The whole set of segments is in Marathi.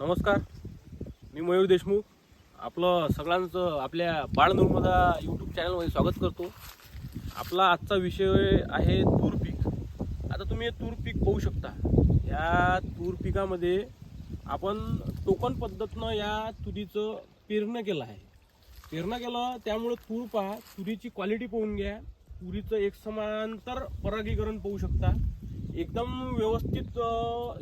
नमस्कार. मी मयूर देशमुख. आपलं सगळ्यांचं आपल्या बाळ नर्मदा यूट्यूब चॅनलमध्ये स्वागत करतो. आपला आजचा विषय आहे तूर पीक. आता तुम्ही हे तूर पीक पाहू शकता. या तूर पिकामध्ये आपण टोकन पद्धतीनं या तुरीचं पेरणं केलं आहे. पेरणं केलं त्यामुळं तूर पहा तुरीची क्वालिटी पाहून घ्या. तुरीचं एक समांतर परागीकरण पाहू शकता. एकदम व्यवस्थित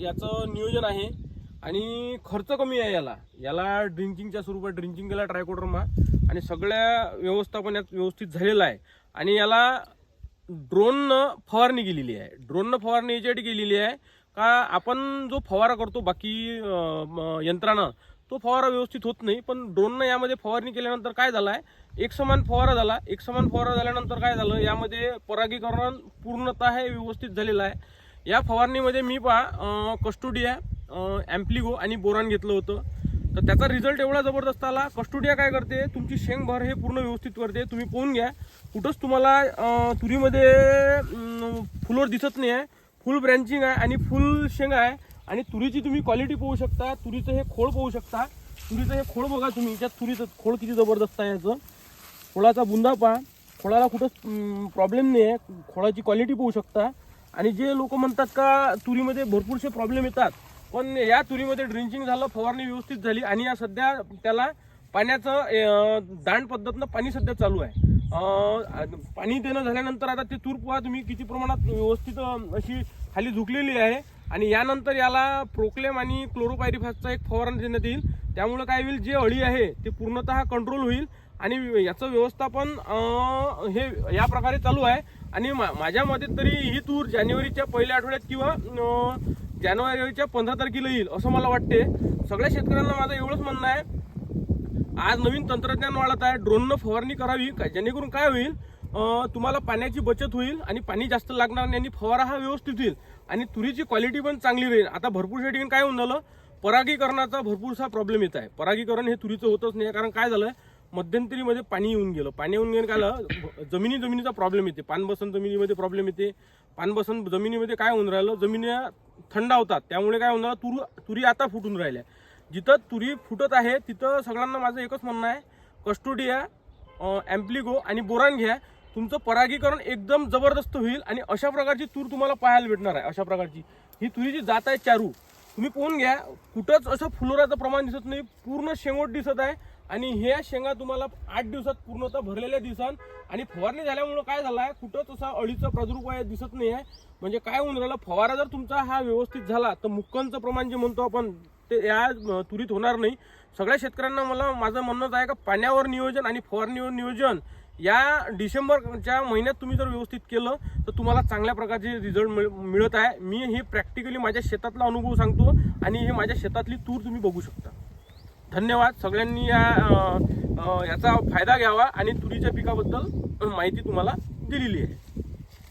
याचं नियोजन आहे. आणि खर्च कमी आहे याला. याला ड्रिंकिंगच्या स्वरूपात ड्रिंकिंग केला ट्रायकोडर्मा आणि सगळ्या व्यवस्थापन यात व्यवस्थित झालेलं आहे. आणि याला ड्रोननं फवारणी केलेली आहे. ड्रोननं फवारणी याच्यासाठी केलेली आहे का आपण जो फवारा करतो बाकी म, यंत्रानं तो फवारा व्यवस्थित होत नाही. पण ड्रोननं यामध्ये फवारणी केल्यानंतर काय झालं आहे एक समान फवारा झाला. एक समान फवारा झाल्यानंतर काय झालं? यामध्ये परागीकरण पूर्णतः हे व्यवस्थित झालेलं आहे. या फवारणीमध्ये मी पहा कस्टोडिया ॲम्प्लिगो आणि बोरान घेतलं होतं. तर त्याचा रिझल्ट एवढा जबरदस्त आला. कस्टोडिया काय करते? तुमची शेंगभर हे पूर्ण व्यवस्थित करते. तुम्ही पोहून घ्या. कुठंच तुम्हाला तुरीमध्ये फुलोर दिसत नाही आहे फुल ब्रँचिंग आहे आणि फुल शेंग आहे. आणि तुरीची तुम्ही क्वालिटी पाहू शकता. तुरीचं हे खोड पाहू शकता. तुरीचं हे खोड बघा तुम्ही. याच्यात तुरीचं खोड किती जबरदस्त आहे याचं. खोळाचा बुंदा पहा. खोळाला कुठंच प्रॉब्लेम नाही आहे खोळाची क्वालिटी पाहू शकता. आणि जे लोक म्हणतात का तुरीमध्ये भरपूरसे प्रॉब्लेम येतात. पण या तुरीमध्ये ड्रिंचिंग झालं फवारणी व्यवस्थित झाली आणि या सध्या त्याला पाण्याचं दांड पद्धतीनं पाणी सध्या चालू आहे. पाणी देणं झाल्यानंतर आता ते तूर पोहा तुम्ही किती प्रमाणात व्यवस्थित अशी खाली झुकलेली आहे. आणि यानंतर याला प्रोक्लेम आणि क्लोरोपायरिफासचा एक फवारण देण्यात येईल. त्यामुळं काय होईल जे अळी आहे ते पूर्णतः कंट्रोल होईल. आणि याचं व्यवस्थापन हे या प्रकारे चालू आहे. आणि मा- माझ्या मते तरी ही तूर जानेवारीच्या पहिल्या आठवड्यात किंवा जानेवारीच्या पंधरा तारखेला येईल असं मला वाटते. सगळ्या शेतकऱ्यांना माझं एवढंच म्हणणं आहे. आज नवीन तंत्रज्ञान वाढत आहे ड्रोननं फवारणी करावी का जेणेकरून काय होईल तुम्हाला पाण्याची बचत होईल आणि पाणी जास्त लागणार नाही आणि फवारा हा व्यवस्थित होईल. आणि तुरीची क्वालिटी पण चांगली राहील. आता भरपूरशा ठिकाणी काय होऊन झालं परागीकरणाचा भरपूरसा प्रॉब्लेम येत आहे. परागीकरण हे तुरीचं होतच नाही कारण काय झालं? मध्यंतरीमध्ये पाणी येऊन गेलं. पाणी येऊन गेलं काय जमिनी जमिनीचा प्रॉब्लेम येते पानबसन जमिनीमध्ये प्रॉब्लेम येते. पानबसन जमिनीमध्ये काय होऊन राहिलं? जमिनी थंड होतात. त्यामुळे काय होऊन राहिलं? तुर तुरी आता फुटून राहिल्या. जिथं तुरी फुटत आहे तिथं सगळ्यांना माझं एकच म्हणणं आहे. कस्टोडिया ॲम्प्लिगो आणि बोरान घ्या. तुमचं परागीकरण एकदम जबरदस्त होईल आणि अशा प्रकारची तूर तुम्हाला पाहायला भेटणार आहे. अशा प्रकारची. ही तुरीची जात आहे चारू. तुम्ही पोहून घ्या. कुठंच असं फुलोराचं प्रमाण दिसत नाही. पूर्ण शेंगोट दिसत आहे. आणि ह्या शेंगा तुम्हाला आठ दिवसात पूर्णतः भरलेल्या दिसन आणि फवारणी झाल्यामुळं काय झालं आहे कुठंच असा अळीचा प्रादुर्भाव दिसत नाही आहे. म्हणजे काय होऊन राहिलं? फवारा जर तुमचा हा व्यवस्थित झाला तर मुक्कांचं प्रमाण जे म्हणतो आपण ते या तुरीत होणार नाही. सगळ्या शेतकऱ्यांना मला माझं म्हणणंच आहे का पाण्यावर नियोजन आणि फवारणीवर नियोजन या डिसेंबरच्या महिन्यात तुम्ही जर व्यवस्थित केलं तर तुम्हाला चांगल्या प्रकारचे रिझल्ट मिळ मिळत आहे. मी हे प्रॅक्टिकली माझ्या शेतातला अनुभव सांगतो आणि हे माझ्या शेतातली तूर तुम्ही बघू शकता. धन्यवाद सगळ्यांनी या याचा फायदा घ्यावा आणि तुरीच्या पिकाबद्दल माहिती तुम्हाला दिलेली आहे.